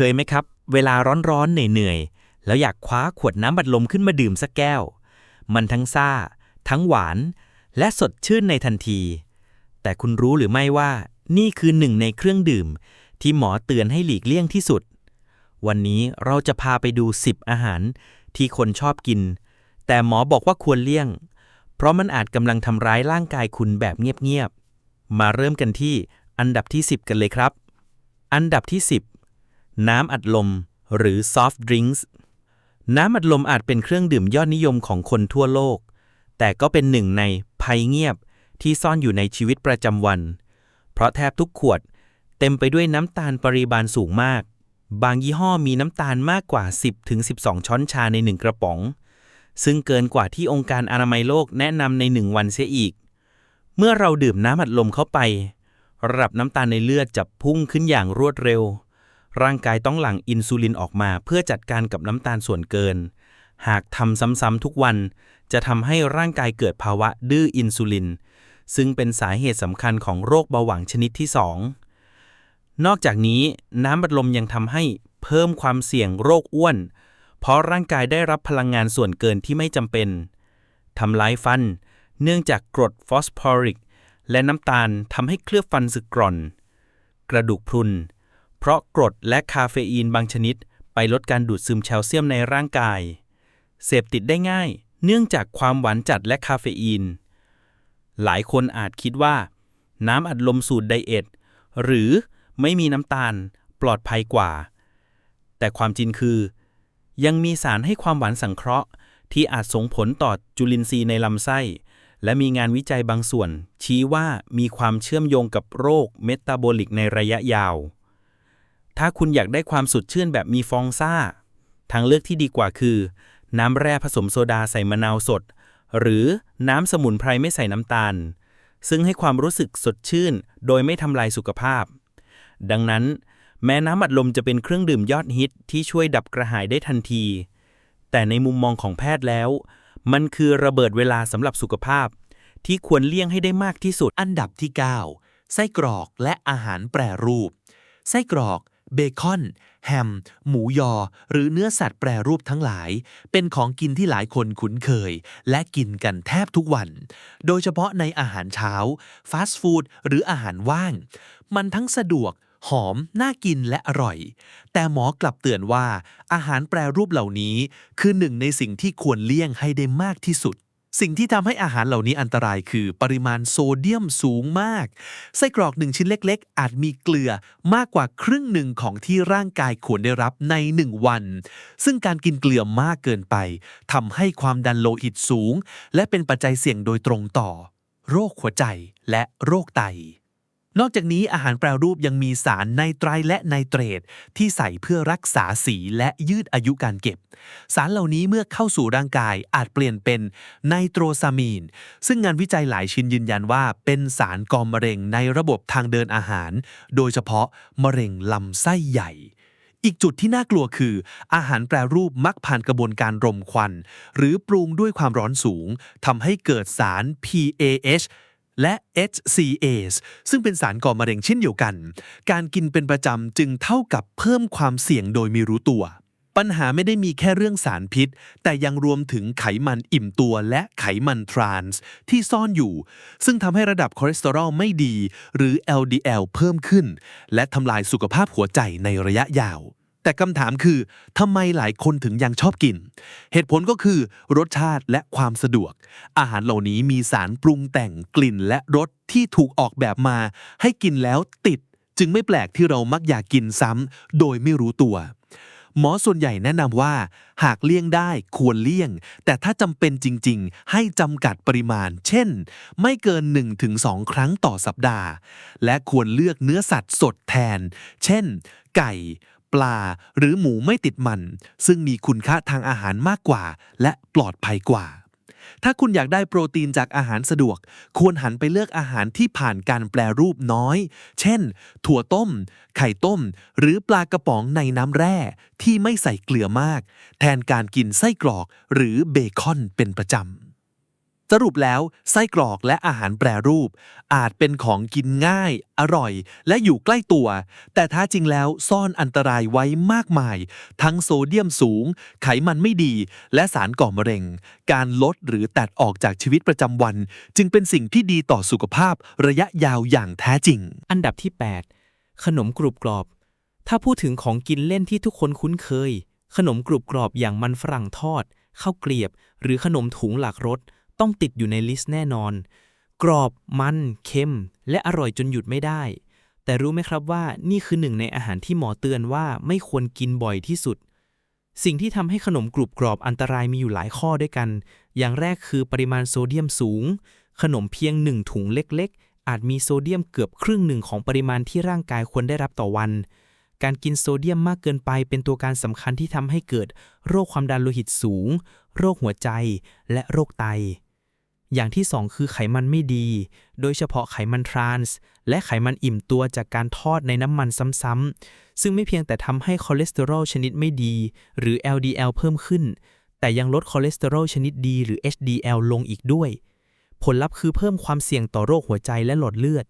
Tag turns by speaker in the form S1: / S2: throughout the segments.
S1: เคยไหมครับ เวลาร้อนๆเหนื่อยๆ แล้วอยากคว้าขวดน้ำบัดลมขึ้นมาดื่มสักแก้ว มันทั้งซ่า ทั้งหวาน และสดชื่นในทันที แต่คุณรู้หรือไม่ว่า นี่คือหนึ่งในเครื่องดื่ม ที่หมอเตือนให้หลีกเลี่ยงที่สุด วันนี้เราจะพาไปดู 10 อาหาร ที่คนชอบกิน แต่หมอบอกว่าควรเลี่ยง เพราะมันอาจกำลังทำร้ายร่างกายคุณแบบเงียบๆ มาเริ่มกันที่อันดับที่ 10 กันเลยครับ อันดับที่ 10 น้ำอัดลม หรือ soft drinks น้ำอัดลมอาจเป็นเครื่องดื่มยอดนิยมของคนทั่วโลก แต่ก็เป็นหนึ่งในภัยเงียบที่ซ่อนอยู่ในชีวิตประจำวัน เพราะแทบทุกขวดเต็มไปด้วยน้ำตาลปริมาณสูงมาก บางยี่ห้อมีน้ำตาลมากกว่า 10-12 ช้อนชาในหนึ่งกระป๋อง ซึ่งเกินกว่าที่องค์การอนามัยโลกแนะนำในหนึ่งวันเสียอีก เมื่อเราดื่มน้ำอัดลมเข้าไประดับน้ำตาลในเลือดจะพุ่งขึ้นอย่างรวดเร็ว ร่างกายต้องหลั่งอินซูลินออกมาเพื่อจัดการกับน้ำตาลส่วนเกิน หากทำซ้ำๆทุกวัน จะทำให้ร่างกายเกิดภาวะดื้ออินซูลิน ซึ่งเป็นสาเหตุสำคัญของโรคเบาหวานชนิดที่ 2 นอกจากนี้น้ำบัดลมยังทำให้เพิ่มความเสี่ยงโรคอ้วน เพราะร่างกายได้รับพลังงานส่วนเกินที่ไม่จำเป็นทำลายฟัน เนื่องจากกรดฟอสฟอริก และน้ำตาลทำให้เคลือบฟันสึกกร่อน กระดูกพรุน เพราะกรดและคาเฟอีนบางชนิด ไปลดการดูดซึมแคลเซียมในร่างกาย เสพติดได้ง่าย เนื่องจากความหวานจัดและคาเฟอีน หลายคนอาจคิดว่า น้ำอัดลมสูตรไดเอทหรือไม่มีน้ำตาลปลอดภัยกว่า แต่ความจริงคือ ยังมีสารให้ความหวานสังเคราะห์ ที่อาจส่งผลต่อจุลินทรีย์ในลำไส้ และมีงานวิจัยบางส่วน ชี้ว่ามีความเชื่อมโยงกับโรคเมตาบอลิกในระยะยาว ถ้าคุณอยากได้ความสดชื่นแบบมีฟองซ่า ทางเลือกที่ดีกว่าคือ น้ำแร่ผสมโซดาใส่มะนาวสด หรือน้ำสมุนไพรไม่ใส่น้ำตาล ซึ่งให้ความรู้สึกสดชื่น โดยไม่ทำลายสุขภาพ ดังนั้น แม้น้ำอัดลมจะเป็นเครื่องดื่มยอดฮิตที่ช่วยดับกระหายได้ทันที แต่ในมุมมองของแพทย์แล้ว มันคือระเบิดเวลาสำหรับสุขภาพ ที่ควรเลี่ยงให้ได้มากที่สุด
S2: อันดับที่ 9 ไส้กรอกและอาหารแปรรูป ไส้กรอก เบคอน แฮม หมูยอ หรือเนื้อสัตว์แปรรูปทั้งหลาย เป็นของกินที่หลายคนคุ้นเคย และกินกันแทบทุกวัน โดยเฉพาะในอาหารเช้า ฟาสต์ฟู้ดหรืออาหารว่าง มันทั้งสะดวก หอม น่ากินและอร่อย แต่หมอกลับเตือนว่า อาหารแปรรูปเหล่านี้ คือหนึ่งในสิ่งที่ควรเลี่ยงให้ได้มากที่สุด สิ่งที่ทำให้อาหารเหล่านี้อันตรายคือปริมาณโซเดียมสูงมาก ไส้กรอกหนึ่งชิ้นเล็ก ๆ อาจมีเกลือมากกว่าครึ่งหนึ่งของที่ร่างกายควรได้รับในหนึ่งวัน ซึ่งการกินเกลือมากเกินไปทำให้ความดันโลหิตสูง และเป็นปัจจัยเสี่ยงโดยตรงต่อ โรคหัวใจและโรคไต นอกจากนี้อาหารแปรรูปยังมีสารไนไตรและไนเตรต ที่ใส่เพื่อรักษาสีและยืดอายุการเก็บ สารเหล่านี้เมื่อเข้าสู่ร่างกายอาจเปลี่ยนเป็นไนโตรซามีน ซึ่งงานวิจัยหลายชิ้นยืนยันว่า เป็นสารก่อมะเร็งในระบบทางเดินอาหาร โดยเฉพาะมะเร็งลำไส้ใหญ่อีกจุดที่น่ากลัวคือ อาหารแปรรูปมักผ่านกระบวนการรมควัน หรือปรุงด้วยความร้อนสูงทำให้เกิดสาร PAH และ HCAs ซึ่งเป็นสารก่อมะเร็งเช่นเดียวกัน การกินเป็นประจำจึงเท่ากับเพิ่มความเสี่ยงโดยม่รู้ตัว ปัญหาไม่ได้มีแค่เรื่องสารพิษ แต่ยังรวมถึงไขมันอิ่มตัวและไขมันทรานส์ที่ซ่อนอยู่ ซึ่งทำให้ระดับคอเลสเตอรอลไม่ดี หรือ LDL เพิ่มขึ้น และทำลายสุขภาพหัวใจในระยะยาว แต่คำถามคือทำไมหลายคนถึงยังชอบกิน เหตุผลก็คือ รสชาติและความสะดวก อาหารเหล่านี้มีสารปรุงแต่งกลิ่นและรสที่ถูกออกแบบมา ให้กินแล้วติด จึงไม่แปลกที่เรามักอยากกินซ้ำโดยไม่รู้ตัว หมอส่วนใหญ่แนะนำว่า หากเลี่ยงได้ควรเลี่ยง แต่ถ้าจำเป็นจริง ๆ ให้จำกัดปริมาณ เช่น ไม่เกิน 1-2 ครั้งต่อสัปดาห์ และควรเลือกเนื้อสัตว์สดแทน เช่น ไก่ ปลา หรือหมูไม่ติดมัน ซึ่งมีคุณค่าทางอาหารมากกว่า และปลอดภัยกว่า ถ้าคุณอยากได้โปรตีนจากอาหารสะดวก ควรหันไปเลือกอาหารที่ผ่านการแปลรูปน้อย เช่น ถั่วต้ม ไข่ต้ม หรือปลากระป๋องในน้ำแร่ที่ไม่ใส่เกลือมาก แทนการกินไส้กรอก หรือเบคอนเป็นประจำ สรุปแล้วไส้กรอกและอาหารแปรรูป อาจเป็นของกินง่าย อร่อย และอยู่ใกล้ตัว แต่ท้าจริงแล้วซ่อนอันตรายไว้มากมาย ทั้งโซเดียมสูง ไขมันไม่ดี และสารก่อมะเร็ง การลดหรือตัดออกจากชีวิตประจำวัน จึงเป็นสิ่งที่ดีต่อสุขภาพระยะยาวอย่างแท้จริง
S1: อันดับที่ 8 ขนมกรุบกรอบ ถ้าพูดถึงของกินเล่นที่ทุกคนคุ้นเคย ขนมกรุบกรอบอย่างมันฝรั่งทอดข้าวเกลียบ หรือขนมถุงหลากรส ต้องติดอยู่ในลิสต์แน่นอน กรอบมันเค็ม และอร่อยจนหยุดไม่ได้ แต่รู้ไหมครับว่านี่คือหนึ่งในอาหารที่หมอเตือนว่าไม่ควรกินบ่อยที่สุด สิ่งที่ทำให้ขนมกรุบกรอบอันตรายมีอยู่หลายข้อด้วยกัน อย่างแรกคือปริมาณโซเดียมสูง ขนมเพียงหนึ่งถุงเล็ก ๆ อาจมีโซเดียมเกือบครึ่งหนึ่งของปริมาณที่ร่างกายควรได้รับต่อวันการกินโซเดียมมากเกินไปเป็นตัวการสำคัญที่ทำให้เกิด โรคความดันโลหิตสูง โรคหัวใจ และโรคไต อย่างที่สองคือไขมันไม่ดี โดยเฉพาะไขมันทรานส์และไขมันอิ่มตัวจากการทอดในน้ำมันซ้ำๆ ซึ่งไม่เพียงแต่ทำให้คอเลสเตอรอลชนิดไม่ดี หรือ LDL เพิ่มขึ้น แต่ยังลดคอเลสเตอรอลชนิดดี หรือ HDL ลงอีกด้วย ผลลัพธ์คือเพิ่มความเสี่ยงต่อโรคหัวใจและหลอดเลือด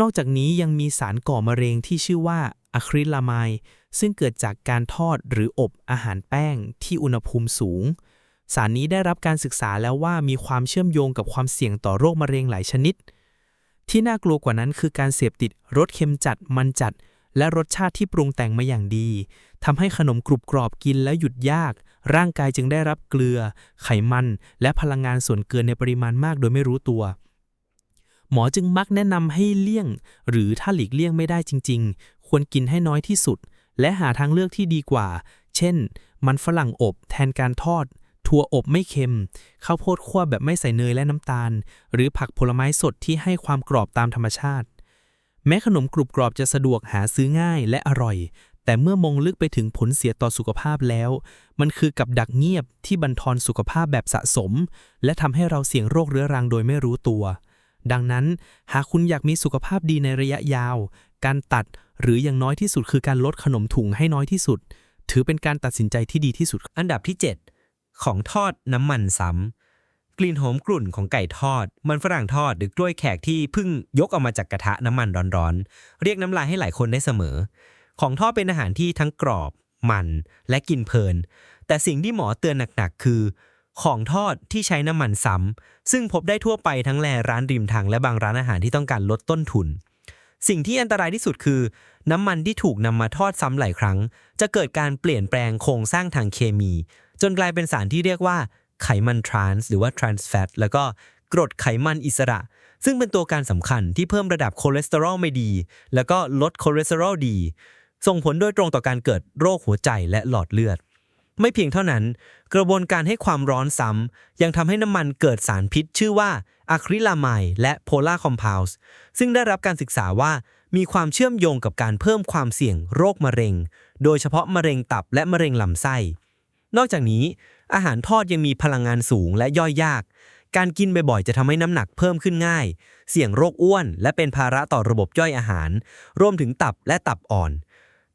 S1: นอกจากนี้ยังมีสารก่อมะเร็งที่ชื่อว่าอะคริลามายซึ่งเกิดจากการทอดหรืออบอาหารแป้งที่อุณหภูมิสูง สารนี้ได้รับการศึกษาแล้วว่ามีความเชื่อมโยงกับความเสี่ยงต่อโรคมะเร็งหลายชนิด ที่น่ากลัวกว่านั้นคือการเสพติดรสเค็มจัดมันจัด และรสชาติที่ปรุงแต่งมาอย่างดีทำให้ขนมกรุบกรอบกินแล้วหยุดยาก ร่างกายจึงได้รับเกลือ ไขมัน และพลังงานส่วนเกินในปริมาณมากโดยไม่รู้ตัว หมอจึงมักแนะนำให้เลี่ยง หรือถ้าหลีกเลี่ยงไม่ได้จริง ๆ ควรกินให้น้อยที่สุด และหาทางเลือกที่ดีกว่า เช่น มันฝรั่งอบ แทนการทอด ถั่วอบไม่เค็ม ข้าวโพดคั่วแบบไม่ใส่เนยและน้ำตาล หรือผักผลไม้สดที่ให้ความกรอบตามธรรมชาติ แม้ขนมกรุบกรอบจะสะดวกหาซื้อง่ายและอร่อย แต่เมื่อมองลึกไปถึงผลเสียต่อสุขภาพแล้ว มันคือกับดักเงียบที่บันทอนสุขภาพแบบสะสม และทำให้เราเสี่ยงโรคเรื้อรังโดยไม่รู้ตัว ดังนั้น หากคุณอยากมีสุขภาพดีในระยะยาว การตัดหรืออย่างน้อยที่สุดคือการลดขนมถุงให้น้อยที่สุด ถือเป็นการตัดสินใจที่ดีที่สุด
S3: อันดับที่ 7 ของทอดน้ำมันซ้ำกลิ่นหอมกลุ่นของไก่ทอด มันฝรั่งทอดหรือกล้วยแขกที่เพิ่งยกออกมาจากกระทะน้ำมันร้อนๆ เรียกน้ำลายให้หลายคนได้เสมอ ของทอดเป็นอาหารที่ทั้งกรอบ มันและกินเพลิน แต่สิ่งที่หมอเตือนหนักๆ คือ ของทอดที่ใช้น้ำมันซ้ำซึ่งพบได้ทั่วไปทั้งแลร้านริมทางและบางร้านอาหารที่ต้องการลดต้นทุนสิ่งที่อันตรายที่สุดคือ น้ำมันที่ถูกนำมาทอดซ้ำหลายครั้ง จะเกิดการเปลี่ยนแปลงโครงสร้างทางเคมี จนกลายเป็นสารที่เรียกว่าไขมันทรานส์หรือว่า trans fat แล้วก็กรดไขมันอิสระ ซึ่งเป็นตัวการสำคัญที่เพิ่มระดับคอเลสเตอรอลไม่ดี แล้วก็ลดคอเลสเตอรอลดี ส่งผลโดยตรงต่อการเกิดโรคหัวใจและหลอดเลือด ไม่เพียงเท่านั้น กระบวนการให้ความร้อนซ้ำยังทำให้น้ำมันเกิดสารพิษ ชื่อว่าอะคริลามายและโพลาร์คอมเพลส์ซึ่งได้รับการศึกษาว่ามีความเชื่อมโยงกับการเพิ่มความเสี่ยงโรคมะเร็ง โดยเฉพาะมะเร็งตับและมะเร็งลำไส้ นอกจากนี้ อาหารทอดยังมีพลังงานสูงและย่อยยาก การกินบ่อยๆ จะทำให้น้ำหนักเพิ่มขึ้นง่าย เสี่ยงโรคอ้วน และเป็นภาระต่อระบบย่อยอาหาร รวมถึงตับและตับอ่อน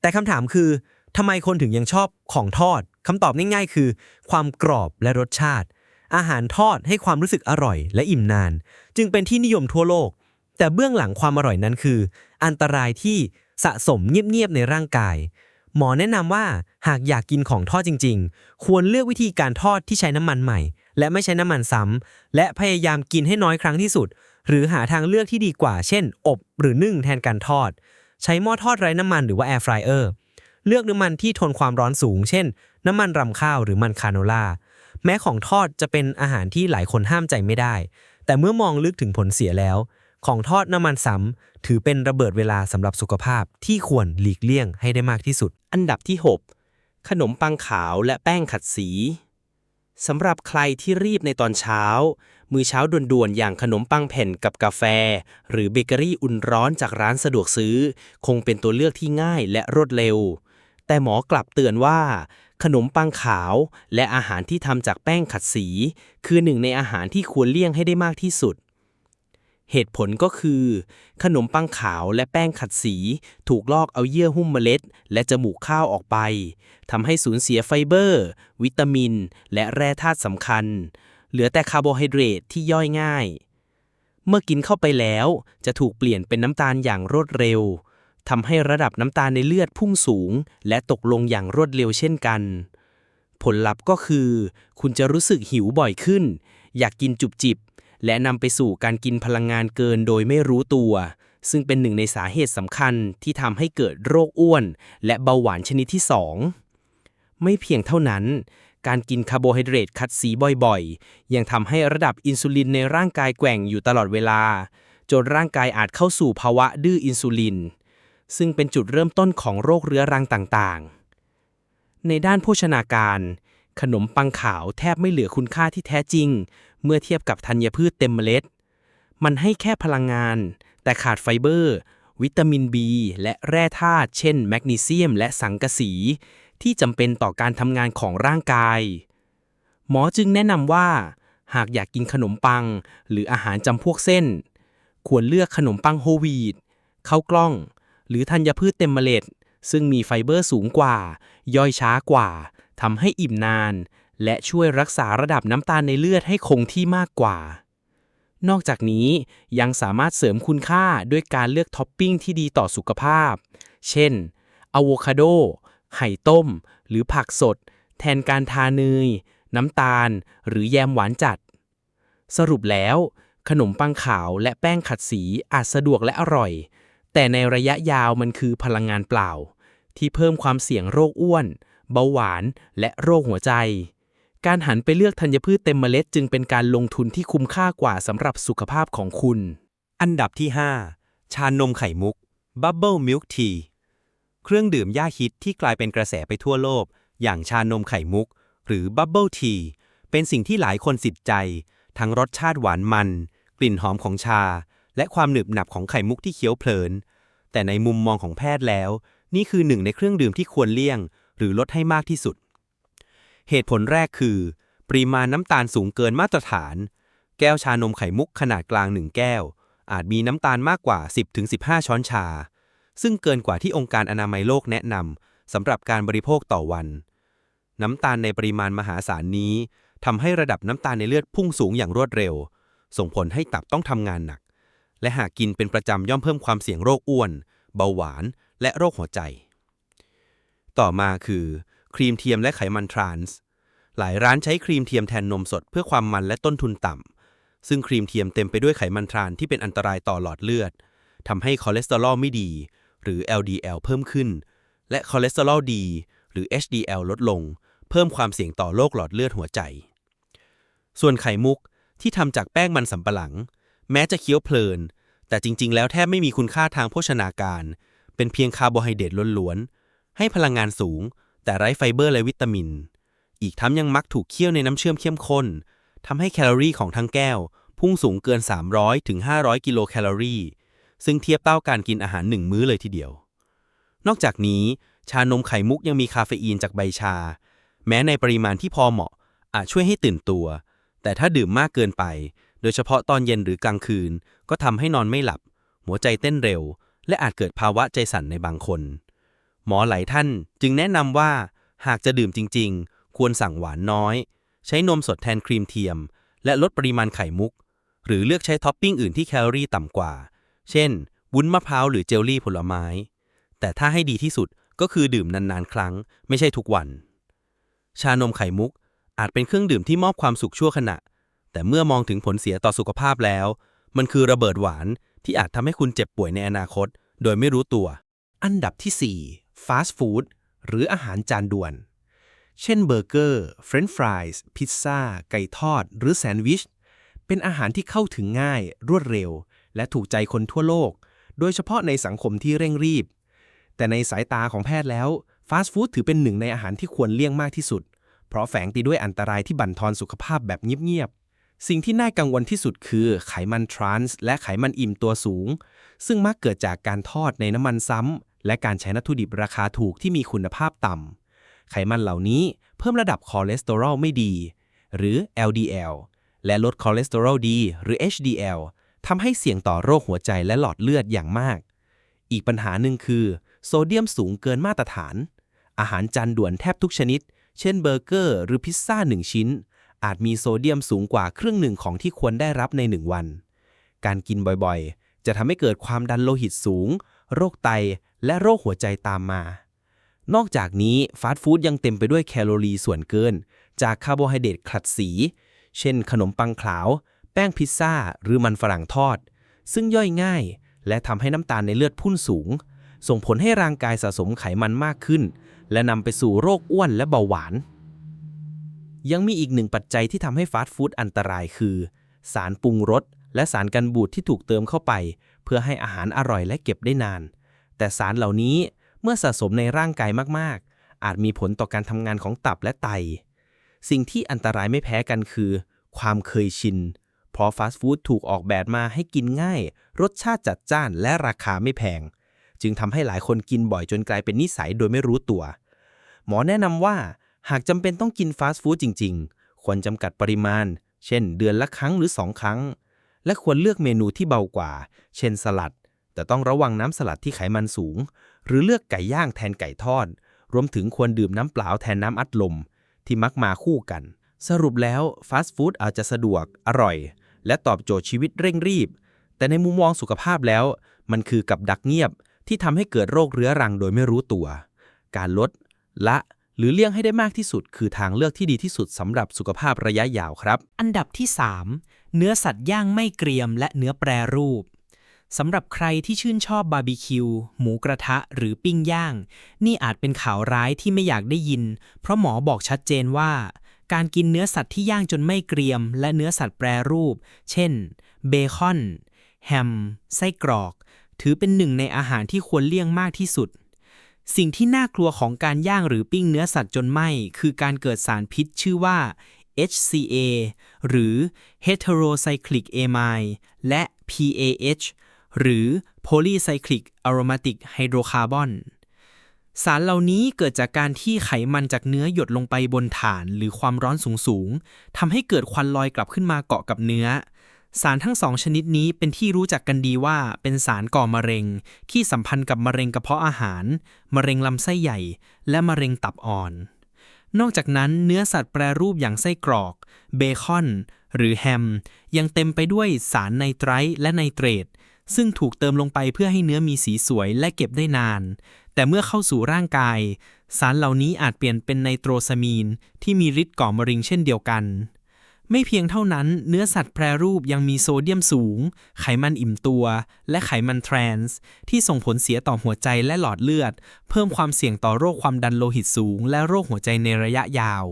S3: แต่คำถามคือทำไมคนถึงยังชอบของทอดคำตอบง่ายๆ คือ ความกรอบและรสชาติ อาหารทอดให้ความรู้สึกอร่อย และอิ่มนาน จึงเป็นที่นิยมทั่วโลก แต่เบื้องหลังความอร่อยนั้นคือ อันตรายที่สะสมเงียบๆในร่างกาย หมอแนะนำว่าหากอยากกินของทอดจริง ๆ ควรเลือกวิธีการทอดที่ใช้น้ำมันใหม่ และไม่ใช้น้ำมันซ้ำและพยายามกินให้น้อยครั้งที่สุด หรือหาทางเลือกที่ดีกว่า เช่น อบหรือนึ่งแทนการทอด ใช้หม้อทอดไร้น้ำมันหรือว่าแอร์ฟรายเออร์เลือกน้ำมันที่ทนความร้อนสูง เช่น น้ำมันรำข้าวหรือมันคาโนล่าแม้ของทอดจะเป็นอาหารที่หลายคนห้ามใจไม่ได้ แต่เมื่อมองลึกถึงผลเสียแล้ว ของทอดน้ำมันซ้ำถือเป็นระเบิดเวลาสำหรับสุขภาพที่ควรหลีกเลี่ยงให้ได้มากที่สุด
S1: อันดับที่ 6 ขนมปังขาวและแป้งขัดสีสำหรับใครที่รีบในตอนเช้า มื้อเช้าด่วนๆ อย่างขนมปังแผ่นกับกาแฟ หรือเบเกอรี่อุ่นร้อนจากร้านสะดวกซื้อ คงเป็นตัวเลือกที่ง่ายและรวดเร็ว แต่หมอกลับเตือนว่า ขนมปังขาวและอาหารที่ทำจากแป้งขัดสี คือหนึ่งในอาหารที่ควรเลี่ยงให้ได้มากที่สุด เหตุผลก็คือ ขนมปังขาวและแป้งขัดสี ถูกลอกเอาเยื่อหุ้มเมล็ด และจมูกข้าวออกไปทำให้สูญเสียไฟเบอร์ วิตามิน และแร่ธาตุสำคัญ
S4: เหลือแต่คาร์โบไฮเดรตที่ย่อยง่าย เมื่อกินเข้าไปแล้วจะถูกเปลี่ยนเป็นน้ำตาลอย่างรวดเร็วทำให้ระดับน้ำตาลในเลือดพุ่งสูง และตกลงอย่างรวดเร็วเช่นกัน ผลลัพธ์ก็คือ คุณจะรู้สึกหิวบ่อยขึ้น อยากกินจุบจิบ และนำไปสู่การกินพลังงานเกินโดยไม่รู้ตัว ซึ่งเป็นหนึ่งในสาเหตุสำคัญที่ทำให้เกิดโรคอ้วน และเบาหวานชนิดที่ 2 ไม่เพียงเท่านั้น การกินคาร์โบไฮเดรตคัดสีบ่อยๆ ยังทำให้ระดับอินซูลินในร่างกายแกว่งอยู่ตลอดเวลา จนร่างกายอาจเข้าสู่ภาวะดื้ออินซูลิน ซึ่งเป็นจุดเริ่มต้นของโรคเรื้อรังต่างๆ ในด้านโภชนาการ ขนมปังขาวแทบไม่เหลือคุณค่าที่แท้จริง เมื่อเทียบกับธัญพืชเต็มเมล็ด มันให้แค่พลังงาน แต่ขาดไฟเบอร์ วิตามิน B และแร่ธาตุเช่น แมกนีเซียม และสังกะสี ที่จำเป็นต่อการทำงานของร่างกาย หมอจึงแนะนำว่า หากอยากกินขนมปัง หรืออาหารจำพวกเส้น ควรเลือกขนมปังโฮลวีตข้าวกล้อง หรือธัญพืชเต็มเมล็ด ซึ่งมีไฟเบอร์สูงกว่า ย่อยช้ากว่า ทำให้อิ่มนาน และช่วยรักษาระดับน้ำตาลในเลือดให้คงที่มากกว่า นอกจากนี้ยังสามารถเสริมคุณค่าด้วยการเลือกท็อปปิ้งที่ดีต่อสุขภาพ เช่นอะโวคาโด ไข่ต้ม หรือผักสด แทนการทาเนย น้ำตาล หรือแยมหวานจัด สรุปแล้ว ขนมปังขาวและแป้งขัดสีอาจสะดวกและอร่อย แต่ในระยะยาวมันคือพลังงานเปล่า ที่เพิ่มความเสี่ยงโรคอ้วน เบาหวาน และโรคหัวใจ การหันไปเลือกธัญพืชเต็มเมล็ดจึงเป็นการลงทุนที่คุ้มค่ากว่าสำหรับสุขภาพของคุณ
S1: อันดับที่ 5 ชานมไข่มุก Bubble Milk Tea เครื่องดื่มยาฮิตที่กลายเป็นกระแสไปทั่วโลก อย่างชานมไข่มุก หรือ Bubble Tea เป็นสิ่งที่หลายคนสิทธิ์ใจ ทั้งรสชาติหวานมัน กลิ่นหอมของชา และความหนึบหนับของไข่มุกที่เคี้ยวเพลิน แต่ในมุมมองของแพทย์แล้ว นี่คือหนึ่งในเครื่องดื่มที่ควรเลี่ยง หรือลดให้มากที่สุด เหตุผลแรกคือ ปริมาณน้ำตาลสูงเกินมาตรฐาน แก้วชานมไข่มุกขนาดกลางหนึ่งแก้ว อาจมีน้ำตาลมากกว่า 10-15 ช้อนชา ซึ่งเกินกว่าที่องค์การอนามัยโลกแนะนำสำหรับการบริโภคต่อวัน น้ำตาลในปริมาณมหาศาลนี้ทำให้ระดับน้ำตาลในเลือดพุ่งสูงอย่างรวดเร็ว ส่งผลให้ตับต้องทำงานหนัก และหากกินเป็นประจำย่อมเพิ่มความเสี่ยงโรคอ้วน เบาหวาน และโรคหัวใจ ต่อมาคือ ครีมเทียมและไขมันทรานส์หลายร้านใช้ครีมเทียมแทนนมสดเพื่อความมันและต้นทุนต่ำ ซึ่งครีมเทียมเต็มไปด้วยไขมันทรานที่เป็นอันตรายต่อหลอดเลือดทำให้คอเลสเตอรอลไม่ดี หรือ LDL เพิ่มขึ้น และคอเลสเตอรอลดี หรือ HDL ลดลง เพิ่มความเสี่ยงต่อโรคหลอดเลือดหัวใจ ส่วนไข่มุกที่ทำจากแป้งมันสำปะหลัง แม้จะเคี้ยวเพลิน แต่จริง ๆ แล้วแทบไม่มีคุณค่าทางโภชนาการ เป็นเพียงคาร์โบไฮเดรตล้วนๆ ให้พลังงานสูง แต่ไร้ไฟเบอร์และวิตามิน อีกทั้งยังมักถูกเคี่ยวในน้ำเชื่อมเข้มข้นทำให้แคลอรี่ของทั้งแก้ว พุ่งสูงเกิน 300ถึง500 กิโลแคลอรี่ ซึ่งเทียบเท่าการกินอาหารหนึ่งมื้อเลยทีเดียว นอกจากนี้ ชานมไข่มุกยังมีคาเฟอีนจากใบชา แม้ในปริมาณที่พอเหมาะ อาจช่วยให้ตื่นตัว แต่ถ้าดื่มมากเกินไป โดยเฉพาะตอนเย็นหรือกลางคืน ก็ทำให้นอนไม่หลับ หัวใจเต้นเร็ว และอาจเกิดภาวะใจสั่นในบางคน หมอหลายท่านจึงแนะนำว่าหากจะดื่มจริง ๆ ควรสั่งหวานน้อย ใช้นมสดแทนครีมเทียม และลดปริมาณไข่มุก หรือเลือกใช้ท็อปปิ้งอื่นที่แคลอรี่ต่ำกว่า เช่น วุ้นมะพร้าวหรือเจลลี่ผลไม้ แต่ถ้าให้ดีที่สุดก็คือดื่มนานๆ ครั้ง ไม่ใช่ทุกวัน ชานมไข่มุกอาจเป็นเครื่องดื่มที่มอบความสุขชั่วขณะ แต่เมื่อมองถึงผลเสียต่อสุขภาพแล้ว มันคือระเบิดหวานที่อาจทำให้คุณเจ็บป่วยในอนาคต โดยไม่รู้ตัว
S5: อันดับที่ 4 ฟาสต์ฟู้ดหรืออาหารจานด่วน เช่นเบอร์เกอร์ เฟรนช์ฟรายส์ พิซซ่า ไก่ทอด หรือแซนด์วิช เป็นอาหารที่เข้าถึงง่าย รวดเร็ว และถูกใจคนทั่วโลก โดยเฉพาะในสังคมที่เร่งรีบ แต่ในสายตาของแพทย์แล้ว ฟาสต์ฟู้ดถือเป็นหนึ่งในอาหารที่ควรเลี่ยงมากที่สุด เพราะแฝงไปด้วยอันตรายที่บั่นทอนสุขภาพแบบเงียบๆ สิ่งที่น่ากังวลที่สุดคือไขมันทรานส์และไขมันอิ่มตัวสูง ซึ่งมักเกิดจากการทอดในน้ำมันซ้ำ และการใช้วัตถุดิบราคาถูกที่มีคุณภาพต่ำไขมันเหล่านี้เพิ่มระดับคอเลสเตอรอลไม่ดี หรือ LDL และลดคอเลสเตอรอลดี หรือ HDL ทำให้เสี่ยงต่อโรคหัวใจและหลอดเลือดอย่างมาก อีกปัญหาหนึ่งคือ โซเดียมสูงเกินมาตรฐาน อาหารจานด่วนแทบทุกชนิด เช่นเบอร์เกอร์ หรือพิซซ่าหนึ่งชิ้น
S6: อาจมีโซเดียมสูงกว่าครึ่งหนึ่งของที่ควรได้รับในหนึ่งวัน การกินบ่อยๆ จะทำให้เกิดความดันโลหิตสูง โรคไต และโรคหัวใจตามมา นอกจากนี้ฟาสต์ฟู้ดยังเต็มไปด้วยแคลอรี่ส่วนเกิน จากคาร์โบไฮเดรตขัดสี เช่นขนมปังขาว แป้งพิซซ่า หรือมันฝรั่งทอด ซึ่งย่อยง่าย และทำให้น้ำตาลในเลือดพุ่นสูง ส่งผลให้ร่างกายสะสมไขมันมากขึ้น และนำไปสู่โรคอ้วนและเบาหวาน ยังมีอีกหนึ่งปัจจัยที่ทำให้ฟาสต์ฟู้ดอันตรายคือ สารปรุงรสและสารกันบูดที่ถูกเติมเข้าไป เพื่อให้อาหารอร่อยและเก็บได้นาน แต่สารเหล่านี้เมื่อสะสมในร่างกายมากๆ อาจมีผลต่อการทำงานของตับและไต สิ่งที่อันตรายไม่แพ้กันคือ ความเคยชิน เพราะฟาสต์ฟู้ดถูกออกแบบมาให้กินง่าย รสชาติจัดจ้านและราคาไม่แพง จึงทำให้หลายคนกินบ่อยจนกลายเป็นนิสัยโดยไม่รู้ตัว หมอแนะนำว่าหากจำเป็นต้องกินฟาสต์ฟู้ดจริง ๆ ควรจำกัดปริมาณ เช่น เดือนละครั้งหรือ 2 ครั้ง และควรเลือกเมนูที่เบากว่า เช่นสลัด แต่ต้องระวังน้ำสลัดที่ไขมันสูง หรือเลือกไก่ย่างแทนไก่ทอด รวมถึงควรดื่มน้ำเปล่าแทนน้ำอัดลม ที่มักมาคู่กัน สรุปแล้วฟาสต์ฟู้ดอาจจะสะดวก อร่อย และตอบโจทย์ชีวิตเร่งรีบ แต่ในมุมมองสุขภาพแล้ว มันคือกับดักเงียบที่ทำให้เกิดโรคเรื้อรังโดยไม่รู้ตัว การลด ละ หรือเลี่ยงให้ได้มากที่สุด คือทางเลือกที่ดีที่สุดสำหรับสุขภาพระยะยาวครับ
S1: อันดับที่ 3 เนื้อสัตว์ย่างไม่เกรียมและเนื้อแปรรูปสำหรับใครที่ชื่นชอบบาร์บีคิว หมูกระทะหรือปิ้งย่าง นี่อาจเป็นข่าวร้ายที่ไม่อยากได้ยิน เพราะหมอบอกชัดเจนว่า การกินเนื้อสัตว์ที่ย่างจนไม่เกรียม และเนื้อสัตว์แปรรูป เช่น เบคอน แฮม ไส้กรอก ถือเป็นหนึ่งในอาหารที่ควรเลี่ยงมากที่สุด สิ่งที่น่ากลัวของการย่างหรือปิ้งเนื้อสัตว์จนไหม้คือการเกิดสารพิษชื่อว่า HCA หรือ Heterocyclic Amine และ PAH หรือ Polycyclic Aromatic Hydrocarbon สารเหล่านี้เกิดจากการที่ไขมันจากเนื้อหยดลงไปบนฐานหรือความร้อนสูงๆทำให้เกิดควันลอยกลับขึ้นมาเกาะกับเนื้อ สารทั้งสองชนิดนี้เป็นที่รู้จักกันดีว่าเป็นสารก่อมะเร็ง ที่สัมพันธ์กับมะเร็งกระเพาะอาหาร มะเร็งลำไส้ใหญ่ และมะเร็งตับอ่อน นอกจากนั้นเนื้อสัตว์แปรรูปอย่างไส้กรอก เบคอน หรือแฮม ยังเต็มไปด้วยสารไนไตรท์และไนเตรต ซึ่งถูกเติมลงไปเพื่อให้เนื้อมีสีสวยและเก็บได้นาน แต่เมื่อเข้าสู่ร่างกาย สารเหล่านี้อาจเปลี่ยนเป็นไนโตรซามีน ที่มีฤทธิ์ก่อมะเร็งเช่นเดียวกัน ไม่เพียงเท่านั้นเนื้อสัตว์แปรรูปยังมีโซเดียมสูง ไขมันอิ่มตัว และไขมันทรานส์ที่ส่งผลเสียต่อหัวใจและหลอดเลือด เพิ่มความเสี่ยงต่อโรคความดันโลหิตสูง และโรคหัวใจในระยะยาว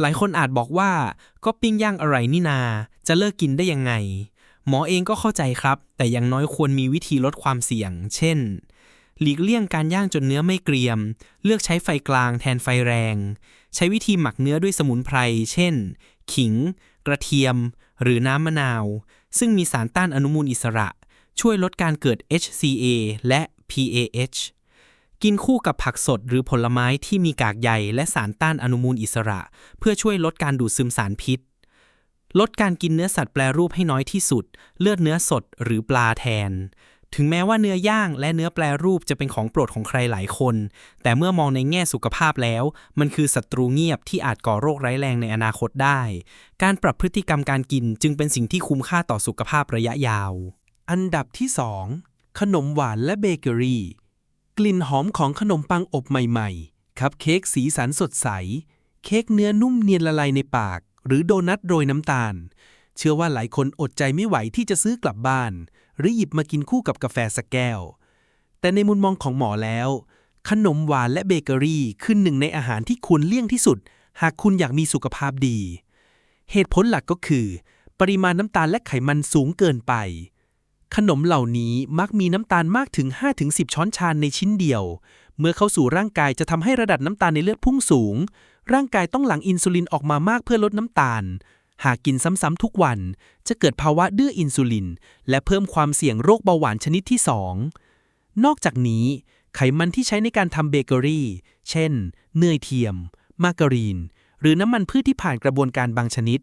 S1: หลายคนอาจบอกว่าก็ปิ้งย่างอะไรนี่นา จะเลิกกินได้ยังไง หมอเองก็เข้าใจครับ แต่ย่างน้อยควรมีวิธีลดความเสี่ยง เช่นหลีกเลี่ยงการย่างจนเนื้อไม่เกรียม เลือกใช้ไฟกลางแทนไฟแรง ใช้วิธีหมักเนื้อด้วยสมุนไพร เช่น ขิง กระเทียม หรือน้ำมะนาว ซึ่งมีสารต้านอนุมูลอิสระ ช่วยลดการเกิด HCA และ PAH กินคู่กับผักสดหรือผลไม้ที่มีกากใยและสารต้านอนุมูลอิสระ เพื่อช่วยลดการดูดซึมสารพิษ ลดการกินเนื้อสัตว์แปรรูปให้น้อยที่สุด เลือกเนื้อสดหรือปลาแทน ถึงแม้ว่าเนื้อย่างและเนื้อแปรรูปจะเป็นของโปรดของใครหลายคน แต่เมื่อมองในแง่สุขภาพแล้ว มันคือศัตรูเงียบที่อาจก่อโรคร้ายแรงในอนาคตได้ การปรับพฤติกรรมการกินจึงเป็นสิ่งที่คุ้มค่าต่อสุขภาพระยะยาว
S6: อันดับที่ 2 ขนมหวานและเบเกอรี่ กลิ่นหอมของขนมปังอบใหม่ๆ คัพเค้กสีสันสดใส เค้กเนื้อนุ่มเนียนละลายในปาก หรือโดนัทโรยน้ำตาล เชื่อว่าหลายคนอดใจไม่ไหวที่จะซื้อกลับบ้าน หรือหยิบมากินคู่กับกาแฟสักแก้ว แต่ในมุมมองของหมอแล้ว ขนมหวานและเบเกอรี่คือหนึ่งในอาหารที่ควรเลี่ยงที่สุด หากคุณอยากมีสุขภาพดี เหตุผลหลักก็คือ ปริมาณน้ำตาลและไขมันสูงเกินไป ขนมเหล่านี้มักมีน้ำตาลมากถึง 5-10 ช้อนชาในชิ้นเดียว เมื่อเข้าสู่ร่างกายจะทำให้ระดับน้ำตาลในเลือดพุ่งสูง ร่างกายต้องหลั่งอินซูลินออกมามากเพื่อลดน้ำตาล หากกินซ้ำๆทุกวัน จะเกิดภาวะดื้ออินซูลิน และเพิ่มความเสี่ยงโรคเบาหวานชนิดที่ 2 นอกจากนี้ ไขมันที่ใช้ในการทำเบเกอรี่ เช่น เนยเทียม มาการีน หรือน้ำมันพืชที่ผ่านกระบวนการบางชนิด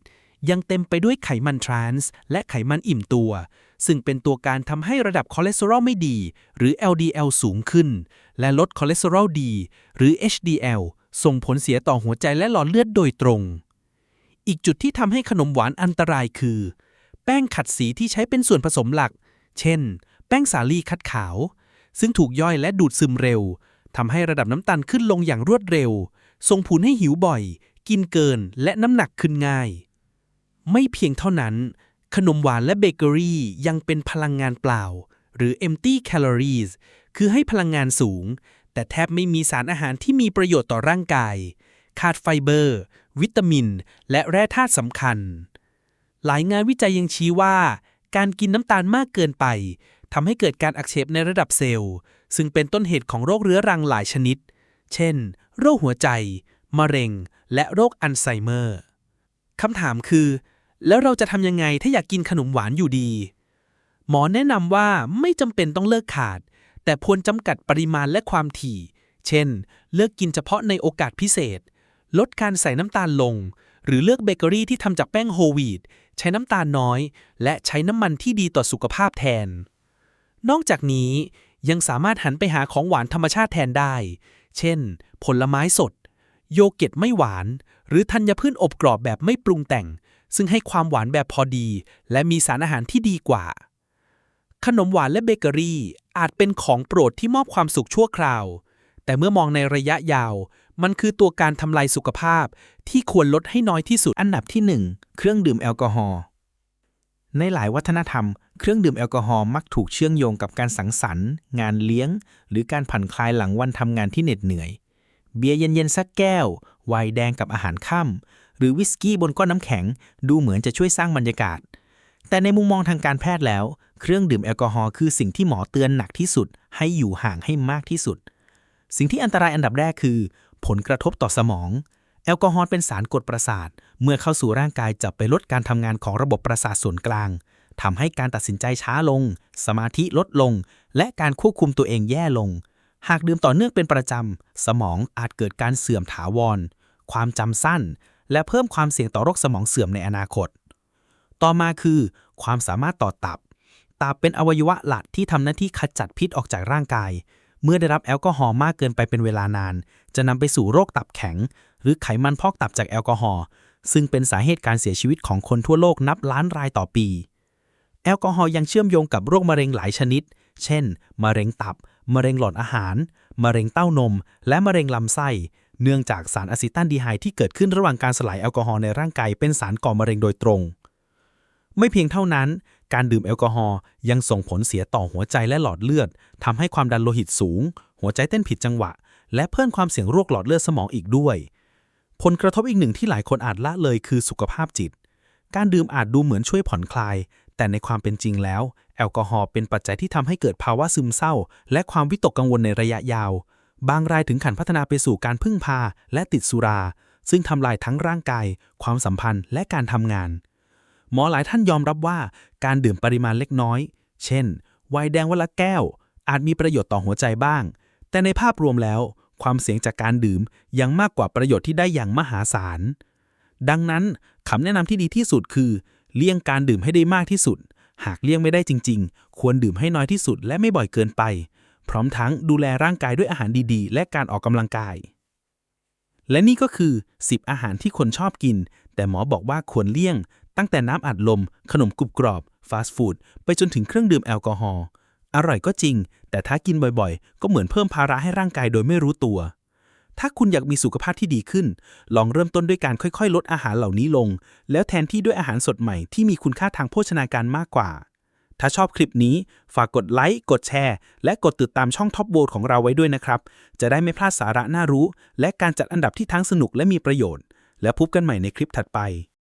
S6: ยังเต็มไปด้วยไขมันทรานส์และไขมันอิ่มตัว ซึ่งเป็นตัวการทำให้ระดับคอเลสเตอรอลไม่ดี หรือ LDL สูงขึ้น และลดคอเลสเตอรอลดี หรือ HDL ส่งผลเสียต่อหัวใจและหลอดเลือดโดยตรง
S7: อีกจุดที่ทำให้ขนมหวานอันตรายคือ แป้งขัดสีที่ใช้เป็นส่วนผสมหลัก เช่น แป้งสาลีคัดขาว ซึ่งถูกย่อยและดูดซึมเร็วทำให้ระดับน้ำตาลขึ้นลงอย่างรวดเร็ว ส่งผลให้หิวบ่อย กินเกินและน้ำหนักขึ้นง่าย ไม่เพียงเท่านั้น ขนมหวานและเบเกอรี่ยังเป็นพลังงานเปล่า หรือ empty calories คือให้พลังงานสูง แต่แทบไม่มีสารอาหารที่มีประโยชน์ต่อร่างกาย ขาดไฟเบอร์ วิตามิน และแร่ธาตุสำคัญ หลายงานวิจัยยังชี้ว่า การกินน้ำตาลมากเกินไปทำให้เกิดการอักเสบในระดับเซลล์ ซึ่งเป็นต้นเหตุของโรคเรื้อรังหลายชนิด เช่น โรคหัวใจ มะเร็ง และโรคอัลไซเมอร์คำถามคือ แล้วเราจะทำยังไงถ้าอยากกินขนมหวานอยู่ดี หมอแนะนำว่าไม่จำเป็นต้องเลิกขาด แต่ควรจำกัดปริมาณและความถี่ เช่น เลือกกินเฉพาะในโอกาสพิเศษ ลดการใส่น้ำตาลลง หรือเลือกเบเกอรี่ที่ทำจากแป้งโฮลวีตใช้น้ำตาลน้อย และใช้น้ำมันที่ดีต่อสุขภาพแทน นอกจากนี้ยังสามารถหันไปหาของหวานธรรมชาติแทนได้ เช่น ผลไม้สด โยเกิร์ตไม่หวาน หรือธัญพืชอบกรอบแบบไม่ปรุงแต่ง ซึ่งให้ความหวานแบบพอดี และมีสารอาหารที่ดีกว่า ขนมหวานและเบเกอรี่อาจเป็นของโปรดที่มอบความสุขชั่วคราว แต่เมื่อมองในระยะยาว มันคือตัวการทำลายสุขภาพที่ควรลดให้น้อยที่สุด
S1: อันดับที่ 1 เครื่องดื่มแอลกอฮอล์ ในหลายวัฒนธรรม เครื่องดื่มแอลกอฮอล์มักถูกเชื่อมโยงกับการสังสรรค์ งานเลี้ยง หรือการผ่อนคลายหลังวันทำงานที่เหน็ดเหนื่อย เบียร์เย็นๆสักแก้ว ไวน์แดงกับอาหารค่ำหรือวิสกี้บนก้อนน้ำแข็ง ดูเหมือนจะช่วยสร้างบรรยากาศ แต่ในมุมมองทางการแพทย์แล้ว เครื่องดื่มแอลกอฮอล์คือสิ่งที่หมอเตือนหนักที่สุด ให้อยู่ห่างให้มากที่สุด สิ่งที่อันตรายอันดับแรกคือ ผลกระทบต่อสมอง แอลกอฮอล์เป็นสารกดประสาท เมื่อเข้าสู่ร่างกายจะไปลดการทำงานของระบบประสาทส่วนกลางทำให้การตัดสินใจช้าลง สมาธิลดลง และการควบคุมตัวเองแย่ลง หากดื่มต่อเนื่องเป็นประจำ สมองอาจเกิดการเสื่อมถาวร ความจำสั้น และเพิ่มความเสี่ยงต่อโรคสมองเสื่อมในอนาคต ต่อมาคือ ความสามารถต่อตับ ตับเป็นอวัยวะหลักที่ทำหน้าที่ขจัดพิษออกจากร่างกาย เมื่อได้รับแอลกอฮอล์มากเกินไปเป็นเวลานาน จะนำไปสู่โรคตับแข็ง หรือไขมันพอกตับจากแอลกอฮอล์ซึ่งเป็นสาเหตุการเสียชีวิตของคนทั่วโลกนับล้านรายต่อปี แอลกอฮอล์ยังเชื่อมโยงกับโรคมะเร็งหลายชนิด เช่น มะเร็งตับ มะเร็งหลอดอาหาร มะเร็งเต้านม และมะเร็งลำไส้ เนื่องจากสารอะซิตัลดีไฮด์ที่เกิดขึ้นระหว่างการสลายแอลกอฮอล์ในร่างกายเป็นสารก่อมะเร็งโดยตรง ไม่เพียงเท่านั้น การดื่มแอลกอฮอล์ยังส่งผลเสียต่อหัวใจและหลอดเลือดทำให้ความดันโลหิตสูง หัวใจเต้นผิดจังหวะ และเพิ่มความเสี่ยงโรคหลอดเลือดสมองอีกด้วย ผลกระทบอีกหนึ่งที่หลายคนอาจละเลยคือสุขภาพจิต การดื่มอาจดูเหมือนช่วยผ่อนคลาย แต่ในความเป็นจริงแล้ว แอลกอฮอล์เป็นปัจจัยที่ทำให้เกิดภาวะซึมเศร้า และความวิตกกังวลในระยะยาว บางรายถึงขั้นพัฒนาไปสู่การพึ่งพา และติดสุรา ซึ่งทำลายทั้งร่างกาย ความสัมพันธ์ และการทำงาน หมอหลายท่านยอมรับว่าการดื่มปริมาณเล็กน้อย เช่น ไวน์แดงวันละแก้ว อาจมีประโยชน์ต่อหัวใจบ้าง แต่ในภาพรวมแล้ว ความเสี่ยงจากการดื่มยังมากกว่าประโยชน์ที่ได้อย่างมหาศาล ดังนั้นคำแนะนำที่ดีที่สุดคือ เลี่ยงการดื่มให้ได้มากที่สุด หากเลี่ยงไม่ได้จริง ๆ ควรดื่มให้น้อยที่สุดและไม่บ่อยเกินไป พร้อมทั้งดูแลร่างกายด้วยอาหารดีๆ และการออกกำลังกาย และนี่ก็คือ 10 อาหารที่คนชอบกิน แต่หมอบอกว่าควรเลี่ยง ตั้งแต่น้ำอัดลม ขนมกรุบกรอบ ฟาสต์ฟู้ดไปจนถึงเครื่องดื่มแอลกอฮอล์อร่อยก็จริง แต่ถ้ากินบ่อยๆ ก็เหมือนเพิ่มภาระให้ร่างกายโดยไม่รู้ตัว ถ้าคุณอยากมีสุขภาพที่ดีขึ้น ลองเริ่มต้นด้วยการค่อยๆ ลดอาหารเหล่านี้ลง แล้วแทนที่ด้วยอาหารสดใหม่ที่มีคุณค่าทางโภชนาการมากกว่า ถ้าชอบคลิปนี้ ฝากกดไลค์ กดแชร์ และกดติดตามช่องท็อปโ o ของเราไว้ด้วยนะครับ จะได้ไม่พลาดสาระน่ารู้ และการจัดอันดับที่ทั้งสนุกและมีประโยชน์ แล้วพบกันใหม่ในคลิปถัดไป